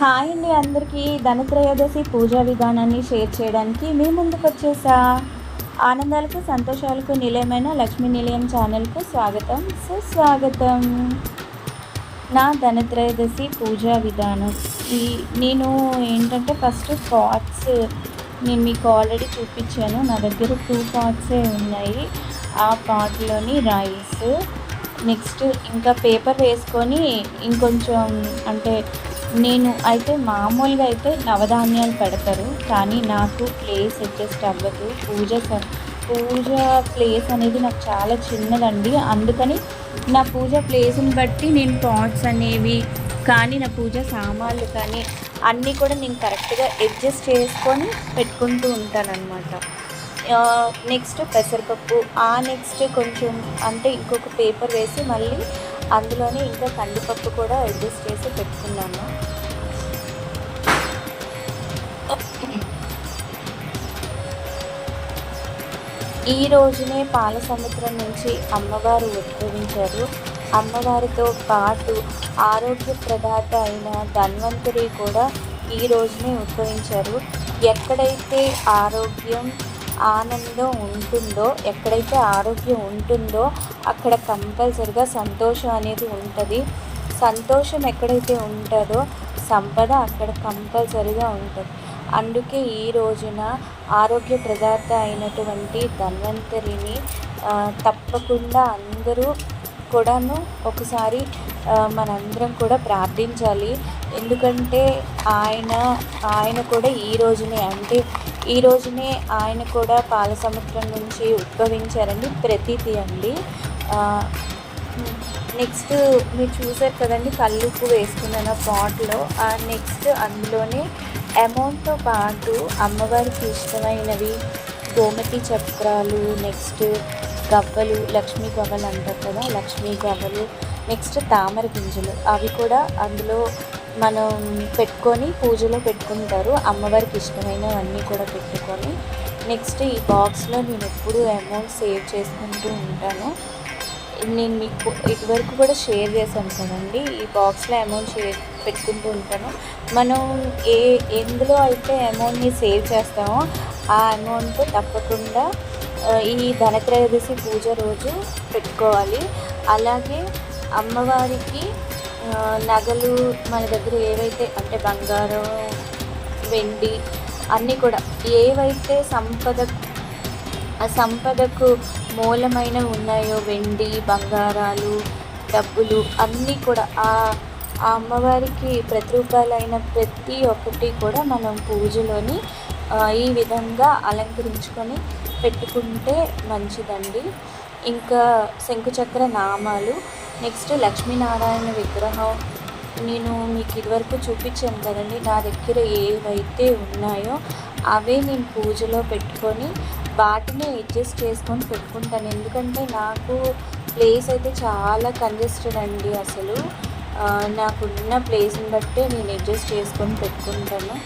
Hi అండి అందరికీ. ధనత్రయోదశి పూజా విధానాన్ని షేర్ చేయడానికి మీ ముందుకు వచ్చేసా. ఆనందాలకు సంతోషాలకు నిలయమైన లక్ష్మీ నిలయం ఛానల్కు స్వాగతం. సుస్వాగతం. నా ధనత్రయోదశి పూజా విధానం. ఈ నేను ఏంటంటే ఫస్ట్ పాట్స్ నేను మీకు ఆల్రెడీ చూపించాను. నా దగ్గర టూ పాట్సే ఉన్నాయి. ఆ పాట్లోని రైస్. నెక్స్ట్ ఇంకా పేపర్ వేసుకొని ఇంకొంచెం అంటే నేను అయితే మామూలుగా అయితే నవధాన్యాలు పెడతారు కానీ నాకు ప్లేస్ అడ్జస్ట్ అవ్వదు. పూజ స- పూజ ప్లేస్ అనేది నాకు చాలా చిన్నదండి. అందుకని నా పూజ ప్లేస్ని బట్టి నేను పాట్స్ అనేవి కానీ నా పూజ సామాన్లు కానీ అన్నీ కూడా నేను కరెక్ట్గా అడ్జస్ట్ చేసుకొని పెట్టుకుంటూ ఉంటానన్నమాట. నెక్స్ట్ పెసరపప్పు ఆ నెక్స్ట్ కొంచెం అంటే ఇంకొక పేపర్ వేసి మళ్ళీ అందులోనే ఇంకా కందిపప్పు కూడా అడ్జస్ట్ చేసి పెట్టుకున్నాను. ఈ రోజునే పాల సముద్రం నుంచి అమ్మవారు ఉద్భవించారు. అమ్మవారితో పాటు ఆరోగ్య ప్రదాత అయిన ధన్వంతరి కూడా ఈ రోజునే ఉద్భవించారు. ఎక్కడైతే ఆరోగ్యం ఆనందం ఉంటుందో ఎక్కడైతే ఆరోగ్యం ఉంటుందో అక్కడ కంపల్సరిగా సంతోషం అనేది ఉంటుంది. సంతోషం ఎక్కడైతే ఉంటుందో సంపద అక్కడ కంపల్సరిగా ఉంటుంది. అందుకే ఈ రోజున ఆరోగ్య ప్రదాత అయినటువంటి ధన్వంతరిని తప్పకుండా అందరూ కూడాను ఒకసారి మనందరం కూడా ప్రార్థించాలి. ఎందుకంటే ఆయన ఆయన కూడా ఈ రోజునే అంటే ఈ రోజునే ఆయన కూడా పాల సముద్రం నుంచి ఉద్భవించారండి ప్రతీతి అండి. నెక్స్ట్ మీరు చూసారు కదండి కల్లుప్పు వేసుకున్నాను పాట్లో ఆ నెక్స్ట్ అందులోనే అమౌంట్తో పాటు అమ్మవారికి ఇష్టమైనవి గోమతి చక్రాలు నెక్స్ట్ గవ్వలు లక్ష్మీ గవ్వలు అంటారు కదా లక్ష్మీ గవ్వలు నెక్స్ట్ తామర గింజలు అవి కూడా అందులో మనం పెట్టుకొని పూజలో పెట్టుకుంటారు. అమ్మవారికి ఇష్టమైనవన్నీ కూడా పెట్టుకొని. నెక్స్ట్ ఈ బాక్స్లో నేను ఎప్పుడూ అమౌంట్ సేవ్ చేసుకుంటూ ఉంటాను. నేను మీకు ఇదివరకు కూడా షేర్ చేశాను కదండి. ఈ బాక్స్లో అమౌంట్ షేర్ పెట్టుకుంటూ ఉంటాను. మనం ఏ ఎందులో అయితే అమౌంట్ని సేవ్ చేస్తామో ఆ అమౌంట్ తప్పకుండా ఈ ధనత్రయోదశి పూజ రోజు పెట్టుకోవాలి. అలాగే అమ్మవారికి నగలు మన దగ్గర ఏవైతే అంటే బంగారం వెండి అన్నీ కూడా ఏవైతే సంపద ఆ సంపదకు మూలమైన ఉన్నాయో వెండి బంగారాలు డబ్బులు అన్నీ కూడా ఆ ఆ అమ్మవారికి ప్రతిరూపాలైన ప్రతి ఒక్కటి కూడా మనం పూజలోని ఈ విధంగా అలంకరించుకొని పెట్టుకుంటే మంచిదండి. ఇంకా శంకుచక్ర నామాలు. నెక్స్ట్ లక్ష్మీనారాయణ విగ్రహం. నేను మీకు ఇదివరకు చూపించాను కదండి నా దగ్గర ఏవైతే ఉన్నాయో అవే నేను పూజలో పెట్టుకొని వాటిని అడ్జస్ట్ చేసుకొని పెట్టుకుంటాను. ఎందుకంటే నాకు ప్లేస్ అయితే చాలా కంజెస్టెడ్ అండి అసలు. నాకున్న ప్లేస్ని బట్టే నేను అడ్జస్ట్ చేసుకొని పెట్టుకుంటాను.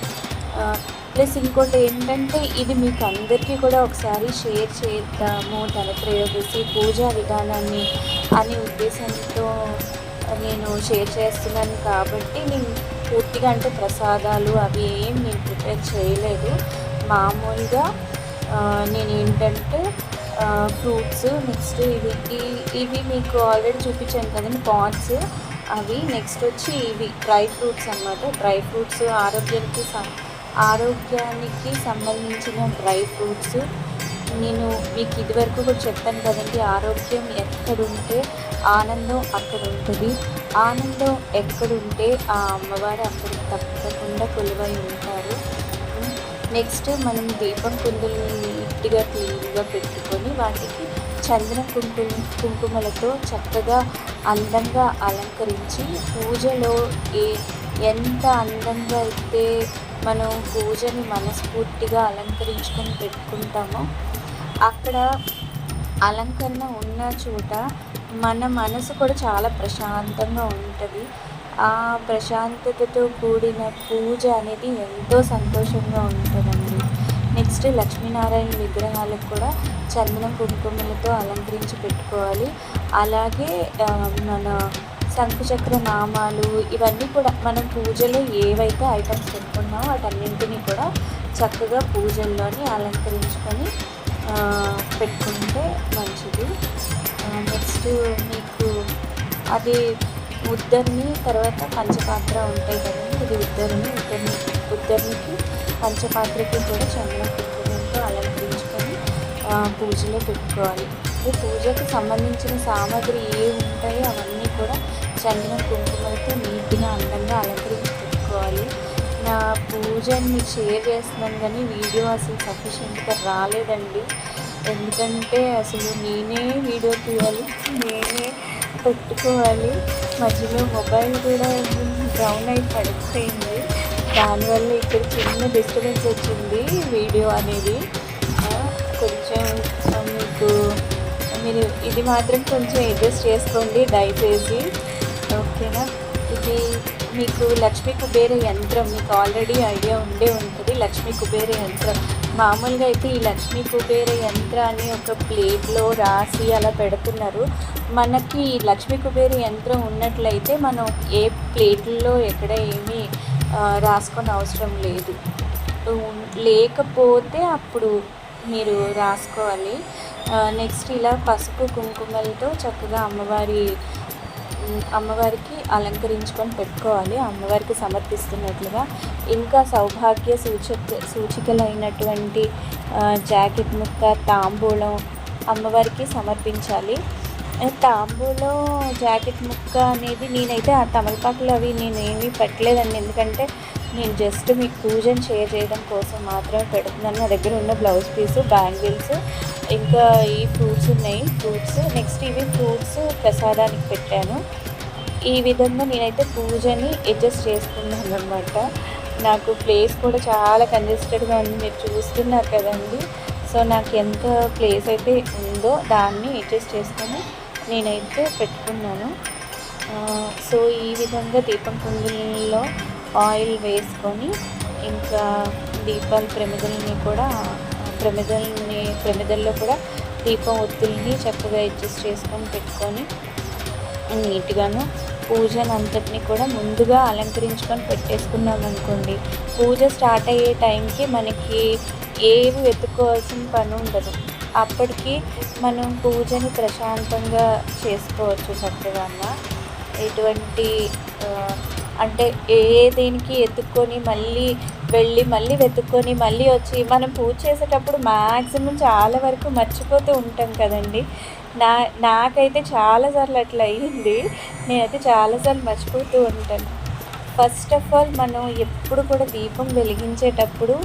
ప్లస్ ఇంకోటి ఏంటంటే ఇది మీకు అందరికీ కూడా ఒకసారి షేర్ చేద్దాము ధనత్రయోదశి పూజా విధానాన్ని అనే ఉద్దేశంతో నేను షేర్ చేస్తున్నాను కాబట్టి నేను పూర్తిగా అంటే ప్రసాదాలు అవి ఏం నేను ప్రిపేర్ చేయలేదు. మామూలుగా నేను ఏంటంటే ఫ్రూట్స్ నెక్స్ట్ ఇవి ఇవి మీకు ఆల్రెడీ చూపించాను కదండి పాన్స్ అవి. నెక్స్ట్ వచ్చి ఇవి డ్రై ఫ్రూట్స్ అన్నమాట. డ్రై ఫ్రూట్స్ ఆరోగ్యానికి ఆరోగ్యానికి సంబంధించిన డ్రై ఫ్రూట్స్. నేను మీకు ఇదివరకు కూడా చెప్పాను కదండి ఆరోగ్యం ఎక్కడుంటే ఆనందం అక్కడ ఉంటుంది ఆనందం ఎక్కడుంటే ఆ అమ్మవారు అక్కడ తప్పకుండా కొలువై ఉంటారు. నెక్స్ట్ మనం దీపం కుందుల్ని నీట్గా క్లీన్గా పెట్టుకొని వాటికి చందన కుంకుమ కుంకుమలతో చక్కగా అందంగా అలంకరించి పూజలో ఏ ఎంత అందంగా అయితే మనం పూజని మనస్ఫూర్తిగా అలంకరించుకొని పెట్టుకుంటామో అక్కడ అలంకరణ ఉన్న చోట మన మనసు కూడా చాలా ప్రశాంతంగా ఉంటుంది. ఆ ప్రశాంతతతో కూడిన పూజ అనేది ఎంతో సంతోషంగా ఉంటుందండి. నెక్స్ట్ లక్ష్మీనారాయణ విగ్రహాలకు కూడా చందన కుంకుమలతో అలంకరించి పెట్టుకోవాలి. అలాగే మన శంకుచక్ర నామాలు ఇవన్నీ కూడా మనం పూజలో ఏవైతే ఐటమ్స్ పెట్టుకున్నామో వాటన్నింటినీ కూడా చక్కగా పూజల్లోని అలంకరించుకొని పెట్టుకుంటే మంచిది. నెక్స్ట్ మీకు అది ఉద్దరిని తర్వాత పంచపాత్ర ఉంటాయి కదండి ఇది ఉద్దరిని ఉద్దరిని ఉద్దరినికి పంచపాత్రకి కూడా చందన కుంకుమంతో అలంకరించుకొని పూజలో పెట్టుకోవాలి. ఈ పూజకు సంబంధించిన సామాగ్రి ఏ ఉంటాయో అవన్నీ చందన కుంకుమలతో నీట్గా అందంగా అలంకరించి పెట్టుకోవాలి నా పూజని మీకు షేర్ చేస్తున్నాను కానీ వీడియో అసలు సఫిషియెంట్గా రాలేదండి. ఎందుకంటే అసలు నేనే వీడియో తీయాలి నేనే పెట్టుకోవాలి. మధ్యలో మొబైల్ కూడా డౌన్ అయి పడిపోయింది. దానివల్ల ఇక్కడ చిన్న డిస్టర్బెన్స్ వచ్చింది వీడియో అనేది. కొంచెం మీకు మీరు ఇది మాత్రం కొంచెం అడ్జస్ట్ చేసుకోండి దయచేసి. ఓకేనా? ఇది మీకు లక్ష్మీ కుబేర యంత్రం మీకు ఆల్రెడీ ఐడియా ఉండే ఉంటుంది లక్ష్మీ కుబేర యంత్రం. మామూలుగా అయితే ఈ లక్ష్మీ కుబేర యంత్రాన్ని ఒక ప్లేట్లో రాసి అలా పెడుతున్నారు. మనకి లక్ష్మీ కుబేర యంత్రం ఉన్నట్లయితే మనం ఏ ప్లేట్లో ఎక్కడ ఏమీ రాసుకొని అవసరం లేదు. లేకపోతే అప్పుడు మీరు రాసుకోవాలి. నెక్స్ట్ ఇలా పసుపు కుంకుమలతో చక్కగా అమ్మవారి అమ్మవారికి అలంకరించుకొని పెట్టుకోవాలి. అమ్మవారికి సమర్పిస్తున్నట్లుగా ఇంకా సౌభాగ్య సూచక సూచికలైనటువంటి జాకెట్ ముక్క తాంబూలం అమ్మవారికి సమర్పించాలి. తాంబూలం జాకెట్ ముక్క అనేది నేనైతే ఆ తమలపాకులు అవి నేను ఏమీ పెట్టలేదండి. ఎందుకంటే నేను జస్ట్ మీకు పూజను షేర్ చేయడం కోసం మాత్రమే పెడుతున్నాను. నా దగ్గర ఉన్న బ్లౌజ్ పీసు బ్యాంగిల్స్ ఇంకా ఈ ఫ్రూట్స్ ఉన్నాయి. ఫ్రూట్స్ నెక్స్ట్ ఇవి ఫ్రూట్స్ ప్రసాదానికి పెట్టాను. ఈ విధంగా నేనైతే పూజని అడ్జస్ట్ చేసుకున్నాను అనమాట నాకు ప్లేస్ కూడా చాలా కంజెస్టెడ్గా ఉంది. మీరు చూస్తున్నారు కదండి. సో నాకు ఎంత ప్లేస్ అయితే ఉందో దాన్ని అడ్జస్ట్ చేసుకొని నేనైతే పెట్టుకున్నాను. సో ఈ విధంగా దీపం కుందులలో ఆయిల్ వేసుకొని ఇంకా దీపం ప్రమిదల్ని కూడా ప్రమిదల్ని ప్రమిదల్లో కూడా దీపం ఒత్తుల్ని చక్కగా అడ్జస్ట్ చేసుకొని పెట్టుకొని నీట్గాను పూజను అంతటిని కూడా ముందుగా అలంకరించుకొని పెట్టేసుకున్నాం అనుకోండి పూజ స్టార్ట్ అయ్యే టైంకి మనకి ఏవి వెతుక్కోవాల్సిన పని ఉండదు. అప్పటికి మనం పూజని ప్రశాంతంగా చేసుకోవచ్చు చక్కగా ఎటువంటి అంటే ఏ దేనికి ఎత్తుక్కొని మళ్ళీ వెళ్ళి మళ్ళీ వెతుక్కొని మళ్ళీ వచ్చి మనం పూజ చేసేటప్పుడు మ్యాక్సిమం చాలా వరకు మర్చిపోతూ ఉంటాం కదండి. నా నాకైతే చాలాసార్లు అట్లా అయ్యింది నేనైతే చాలాసార్లు మర్చిపోతూ ఉంటాను. ఫస్ట్ ఆఫ్ ఆల్ మనం ఎప్పుడు కూడా దీపం వెలిగించేటప్పుడు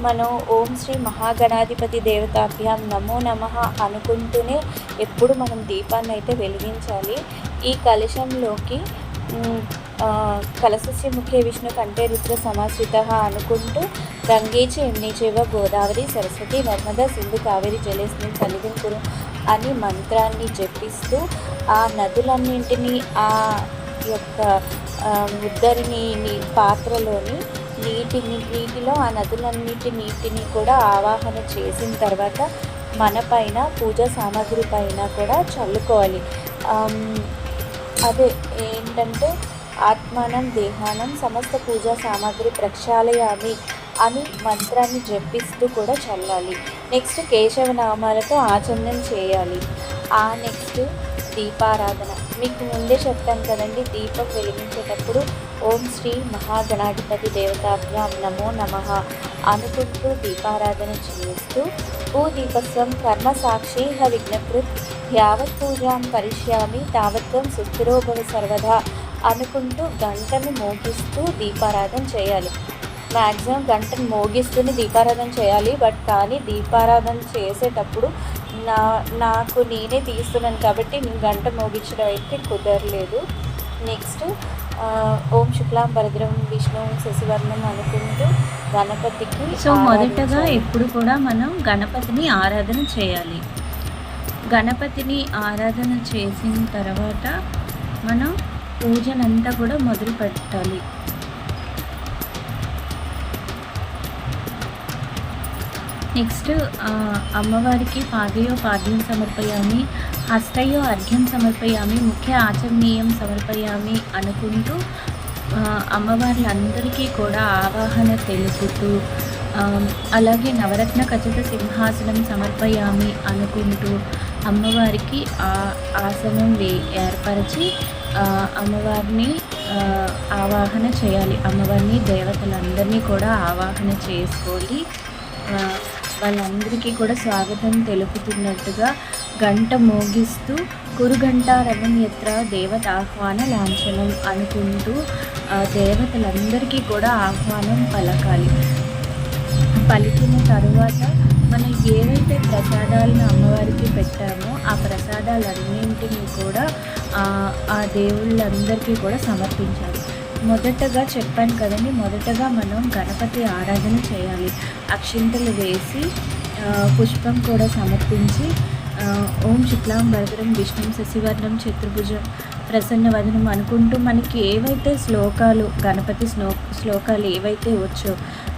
మనం ఓం శ్రీ మహాగణాధిపతి దేవతాభ్యాం నమో నమః అనుకుంటూనే ఎప్పుడు మనం దీపాన్ని అయితే వెలిగించాలి. ఈ కలశంలోకి మ్, ఆ, ముఖ్య విష్ణు కంటే రుద్ర సమాశ్రిత అనుకుంటూ గంగేచి ఎన్నీచేవ గోదావరి సరస్వతి నర్మదా సింధు కావేరి జలేస్మిన్ సన్నిధిం కురు అని మంత్రాన్ని జపిస్తూ ఆ నదులన్నింటినీ ఆ యొక్క ముద్దరిని ఉద్దరిని పాత్రలోని నీటిని నీటిలో ఆ నదులన్నిటి నీటిని కూడా ఆవాహన చేసిన తర్వాత మన పైన పూజా సామాగ్రి పైన కూడా చల్లుకోవాలి. అదే ఏంటంటే ఆత్మానం దేహానం సమస్త పూజా సామాగ్రి ప్రక్షాళయామి అని మంత్రాన్ని జపిస్తూ కూడా చల్లాలి. నెక్స్ట్ కేశవ నామాలతో ఆచమనం చేయాలి. ఆ నెక్స్ట్ దీపారాధన. మీకు ముందే చెప్తాను కదండి దీపం వెలిగించేటప్పుడు ఓం శ్రీ మహాగణాధిపతి దేవతాభ్యాం నమో నమః అనుకుంటూ దీపారాధన చేస్తూ భూదీపస్వం కర్మ సాక్షి హ విఘ్నకృత్ యావత్ పూజాం కరిష్యామి తావత్వం సుస్థిరోభవ సర్వదా అనుకుంటూ గంటను మోగిస్తూ దీపారాధన చేయాలి. మ్యాక్సిమం గంటను మోగిస్తూనే దీపారాధన చేయాలి. బట్ కానీ దీపారాధన చేసేటప్పుడు నా నాకు నేనే తీస్తున్నాను కాబట్టి నేను గంట మోగించడం అయితే కుదరలేదు. నెక్స్ట్ ఓం శుక్లాం భరద్రం విష్ణు శశివర్ణం అనుకుంటూ గణపతికి సో మొదటగా. ఎప్పుడు కూడా మనం గణపతిని ఆరాధన చేయాలి. గణపతిని ఆరాధన చేసిన తర్వాత మనం పూజనంతా కూడా మొదలు పెట్టాలి. నెక్స్ట్ అమ్మవారికి పాదయో పాద్యం సమర్పయామి హస్తయో అర్ఘ్యం సమర్పయామి ముఖ్య ఆచరణీయం సమర్పయామి అనుకుంటూ అమ్మవారి అమ్మవార్లందరికీ కూడా ఆవాహన తెలుపుతూ అలాగే నవరత్న ఖచ్చిత సింహాసనం సమర్పయామి అనుకుంటూ అమ్మవారికి ఆ ఆసనం వే ఏర్పరిచి అమ్మవారిని ఆవాహన చేయాలి. అమ్మవారిని దేవతలందరినీ కూడా ఆవాహన చేసుకోవాలి. వాళ్ళందరికీ కూడా స్వాగతం తెలుపుతున్నట్టుగా గంట మోగిస్తూ కురుగంట రవణ్యత్ర దేవత ఆహ్వాన లాంఛనం అనుకుంటూ దేవతలందరికీ కూడా ఆహ్వానం పలకాలి. పలికిన తరువాత మనం ఏవైతే ప్రసాదాలను అమ్మవారికి పెట్టామో ఆ ప్రసాదాలన్నింటినీ కూడా ఆ, దేవుళ్ళందరికీ కూడా సమర్పించాలి. మొదటగా చెప్పాను కదండి మొదటగా మనం గణపతి ఆరాధన చేయాలి. అక్షింతలు వేసి పుష్పం కూడా సమర్పించి ఓం శుక్లాం భరతరం విష్ణుం శశివర్ణం చతుర్భుజం ప్రసన్న వదనం అనుకుంటూ మనకి ఏవైతే శ్లోకాలు గణపతి శ్లో శ్లోకాలు ఏవైతే వచ్చో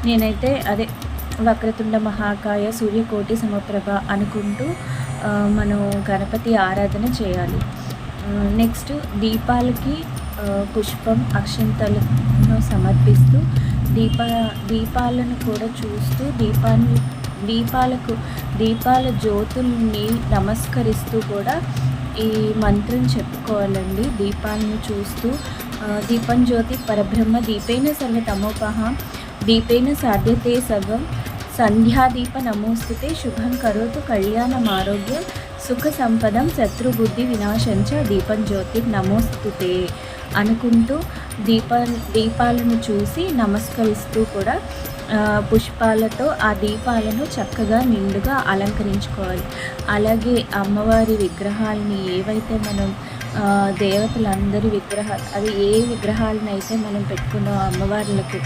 నేనైతే అదే వక్రతుండ మహాకాయ సూర్యకోటి సమప్రభ అనుకుంటూ మనం గణపతి ఆరాధన చేయాలి. నెక్స్ట్ దీపాలకి పుష్పం అక్షంతలను సమర్పిస్తూ దీప దీపాలను కూడా చూస్తూ దీపాన్ని దీపాలకు దీపాల జ్యోతుల్ని నమస్కరిస్తూ కూడా ఈ మంత్రం చెప్పుకోవాలండి. దీపాలను చూస్తూ దీపం జ్యోతి పరబ్రహ్మ దీపేన సర్వతమోపహ దీపేన సాధ్యతే సర్వం సంధ్యాదీప నమోస్తుతే శుభం కరోతు కళ్యాణం ఆరోగ్యం సుఖ సంపదం శత్రుబుద్ధి వినాశంచ దీపం జ్యోతి నమోస్తుతే అనుకుంటూ దీప దీపాలను చూసి నమస్కరిస్తూ కూడా పుష్పాలతో ఆ దీపాలను చక్కగా నిండుగా అలంకరించుకోవాలి. అలాగే అమ్మవారి విగ్రహాలని ఏవైతే మనం దేవతలందరి విగ్రహాలు అది ఏ విగ్రహాలను అయితే మనం పెట్టుకున్నాం అమ్మవార్లకు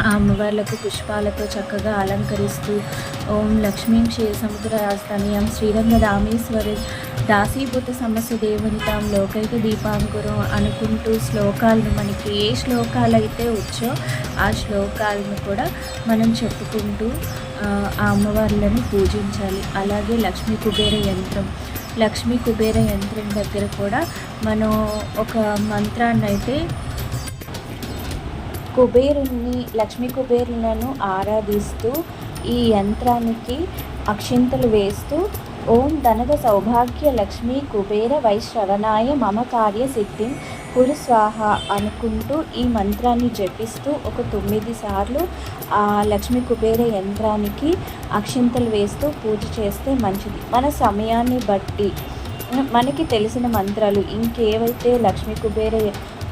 ఆ అమ్మవార్లకు పుష్పాలతో చక్కగా అలంకరిస్తూ ఓం లక్ష్మీం క్షీర సముద్ర రాజధానియం శ్రీరంగ రామేశ్వరి దాసీభూత సమస్య దేవునితాం లోకైక దీపాంకురం అనుకుంటూ శ్లోకాలను మనకి ఏ శ్లోకాలు అయితే వచ్చో ఆ శ్లోకాలను కూడా మనం చెప్పుకుంటూ ఆ, ఆ అమ్మవార్లను పూజించాలి. అలాగే లక్ష్మీ కుబేర యంత్రం. లక్ష్మీ కుబేర యంత్రం దగ్గర కూడా మనం ఒక మంత్రాన్ని అయితే కుబేరుని లక్ష్మీ కుబేరులను ఆరాధిస్తూ ఈ యంత్రానికి అక్షింతలు వేస్తూ ఓం ధనద సౌభాగ్య లక్ష్మీ కుబేర వైశ్రవణాయ మమ కార్య సిద్ధిం కురు స్వాహ అనుకుంటూ ఈ మంత్రాన్ని జపిస్తూ ఒక తొమ్మిది సార్లు ఆ లక్ష్మీ కుబేర యంత్రానికి అక్షింతలు వేస్తూ పూజ చేస్తే మంచిది. మన సమయాన్ని బట్టి మనకి తెలిసిన మంత్రాలు ఇంకేవైతే లక్ష్మీ కుబేర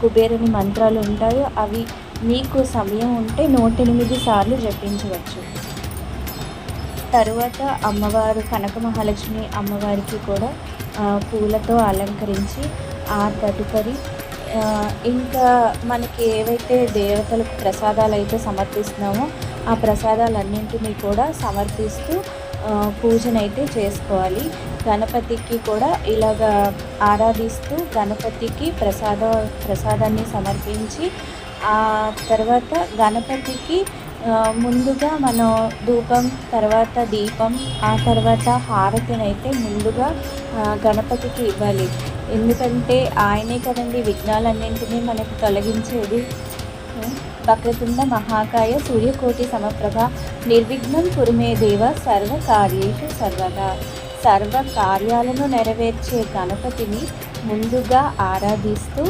కుబేరుని మంత్రాలు ఉంటాయో అవి మీకు సమయం ఉంటే నూట ఎనిమిది సార్లు జపించవచ్చు. తరువాత అమ్మవారు కనక మహాలక్ష్మి అమ్మవారికి కూడా పూలతో అలంకరించి ఆ తదుపరి ఇంకా మనకి ఏవైతే దేవతలకు ప్రసాదాలు అయితే సమర్పిస్తున్నామో ఆ ప్రసాదాలన్నింటినీ కూడా సమర్పిస్తూ పూజనైతే చేసుకోవాలి. గణపతికి కూడా ఇలాగా ఆరాధిస్తూ గణపతికి ప్రసాద ప్రసాదాన్ని సమర్పించి ఆ తర్వాత గణపతికి ముందుగా మనం ధూపం తర్వాత దీపం ఆ తర్వాత హారతినైతే ముందుగా గణపతికి ఇవ్వాలి. ఎందుకంటే ఆయనే కదండి విఘ్నాలన్నింటినీ మనకు తొలగించేది. వక్రతుండ మహాకాయ సూర్యకోటి సమప్రభ నిర్విఘ్నం కురుమే దేవ సర్వ కార్యేషు సర్వదా. సర్వ కార్యాలను నెరవేర్చే గణపతిని ముందుగా ఆరాధిస్తూ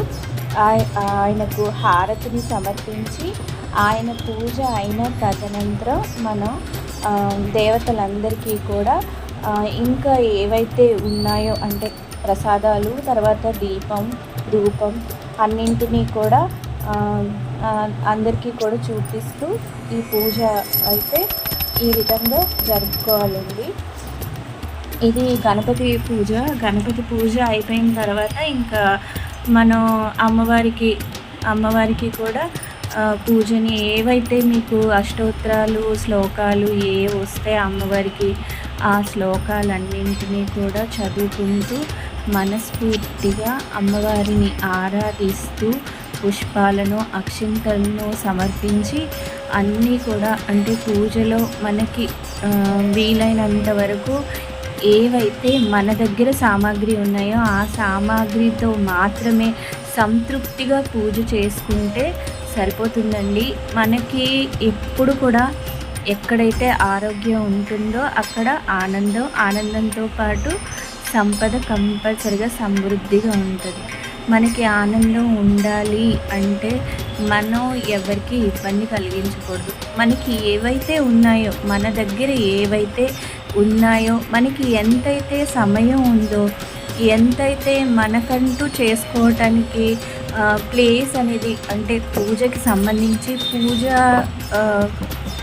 ఆయనకు హారతిని సమర్పించి ఆయన పూజ అయిన తదనంతరం మనం దేవతలందరికీ కూడా ఇంకా ఏవైతే ఉన్నాయో అంటే ప్రసాదాలు తర్వాత దీపం ధూపం అన్నింటినీ కూడా అందరికీ కూడా చూపిస్తూ ఈ పూజ అయితే ఈ విధంగా జరుపుకోవాలండి. ఇది గణపతి పూజ. గణపతి పూజ అయిపోయిన తర్వాత ఇంకా మనం అమ్మవారికి అమ్మవారికి కూడా పూజని ఏవైతే మీకు అష్టోత్తరాలు శ్లోకాలు ఏ వస్తే అమ్మవారికి ఆ శ్లోకాలన్నింటినీ కూడా చదువుకుంటూ మనస్ఫూర్తిగా అమ్మవారిని ఆరాధిస్తూ పుష్పాలను అక్షింతలను సమర్పించి అన్నీ కూడా అంటే పూజలో మనకి వీలైనంత వరకు ఏవైతే మన దగ్గర సామాగ్రి ఉన్నాయో ఆ సామాగ్రితో మాత్రమే సంతృప్తిగా పూజ చేసుకుంటే సరిపోతుందండి. మనకి ఎప్పుడు కూడా ఎక్కడైతే ఆరోగ్యం ఉంటుందో అక్కడ ఆనందం ఆనందంతో పాటు సంపద కంపల్సరిగా సమృద్ధిగా ఉంటుంది. మనకి ఆనందం ఉండాలి అంటే మనం ఎవరికి ఇబ్బంది కలిగించకూడదు. మనకి ఏవైతే ఉన్నాయో మన దగ్గర ఏవైతే ఉన్నాయో మనకి ఎంతైతే సమయం ఉందో ఎంతైతే మనకంటూ చేసుకోవటానికి ప్లేస్ అనేది అంటే పూజకి సంబంధించి పూజ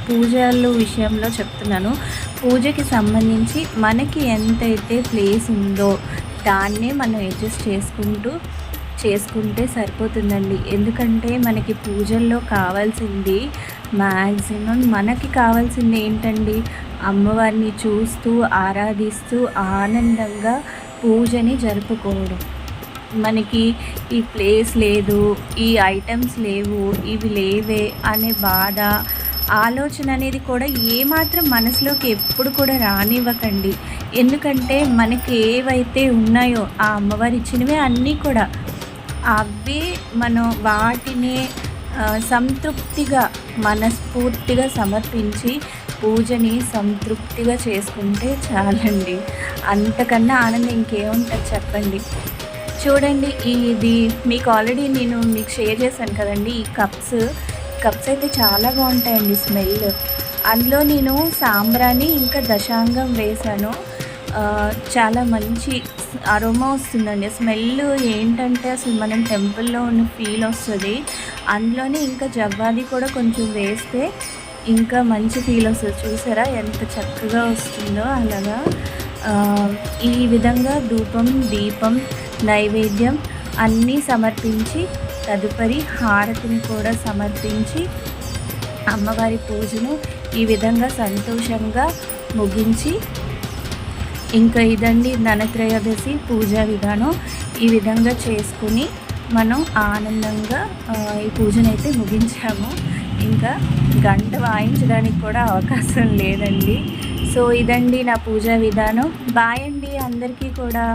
పూజలు విషయంలో చెప్తున్నాను. పూజకి సంబంధించి మనకి ఎంతైతే ప్లేస్ ఉందో దాన్నే మనం అడ్జస్ట్ చేసుకుంటూ చేసుకుంటే సరిపోతుందండి. ఎందుకంటే మనకి పూజల్లో కావాల్సింది మ్యాక్సిమం మనకి కావాల్సింది ఏంటండి? అమ్మవారిని చూస్తూ ఆరాధిస్తూ ఆనందంగా పూజని జరుపుకోవడం. మనకి ఈ ప్లేస్ లేదు ఈ ఐటమ్స్ లేవు ఇవి లేవే అనే బాధ ఆలోచన అనేది కూడా ఏమాత్రం మనసులోకి ఎప్పుడు కూడా రానివ్వకండి. ఎందుకంటే మనకి ఏవైతే ఉన్నాయో ఆ అమ్మవారు ఇచ్చినవే అన్నీ కూడా అవే మనం వాటిని సంతృప్తిగా మనస్ఫూర్తిగా సమర్పించి పూజని సంతృప్తిగా చేసుకుంటే చాలండి. అంతకన్నా ఆనందం ఇంకేముంటుంది చెప్పండి. చూడండి ఇది మీకు ఆల్రెడీ నేను మీకు షేర్ చేశాను కదండి ఈ కప్స్ కప్స్ అయితే చాలా బాగుంటాయండి స్మెల్ అందులో నేను సాంబ్రాణి ఇంకా దశాంగం వేశాను. చాలా మంచి అరోమా వస్తుందండి. స్మెల్ ఏంటంటే అసలు మనం టెంపుల్లో ఉన్న ఫీల్ వస్తుంది. అందులోనే ఇంకా జవ్వాది కూడా కొంచెం వేస్తే ఇంకా మంచి ఫీల్ వస్తుంది. చూసారా ఎంత చక్కగా వస్తుందో అలాగా. ఈ విధంగా ధూపం దీపం నైవేద్యం అన్నీ సమర్పించి తదుపరి హారతిని కూడా సమర్పించి అమ్మవారి పూజను ఈ విధంగా సంతోషంగా ముగించి ఇంకా ఇదండి ధనత్రయోదశి పూజా విధానం. ఈ విధంగా చేసుకుని మనం ఆనందంగా ఈ పూజనైతే ముగించాము. ఇంకా గంట వాయించడానికి కూడా అవకాశం లేదండి. సో ఇదండి నా పూజా విధానం. బాయ్ అండి అందరికీ కూడా.